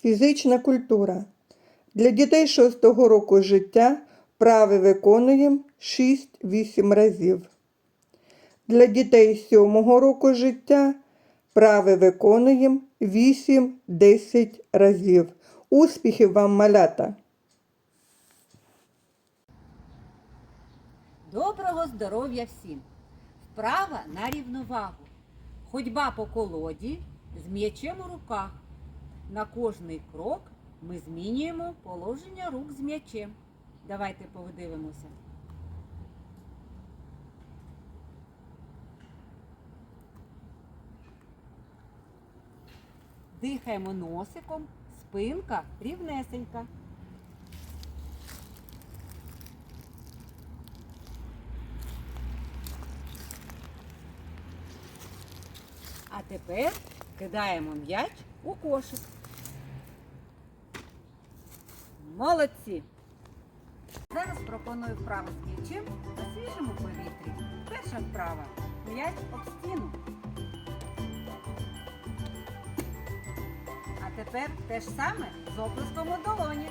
Фізична культура. Для дітей 6 року життя вправи виконуємо 6-8 разів. Для дітей 7 року життя вправи виконуємо 8-10 разів. Успіхів вам, малята! Доброго здоров'я всім! Вправа на рівновагу. Ходьба по колоді з м'ячем у руках. На кожний крок ми змінюємо положення рук з м'ячем. Давайте подивимося. Дихаємо носиком, спинка рівнесенька. А тепер кидаємо м'яч у кошик. Молодці! Зараз пропоную вправу з м'ячем на свіжому повітрі. Перша вправа. М'яч об стіну. А тепер те ж саме з оплеском у долоні.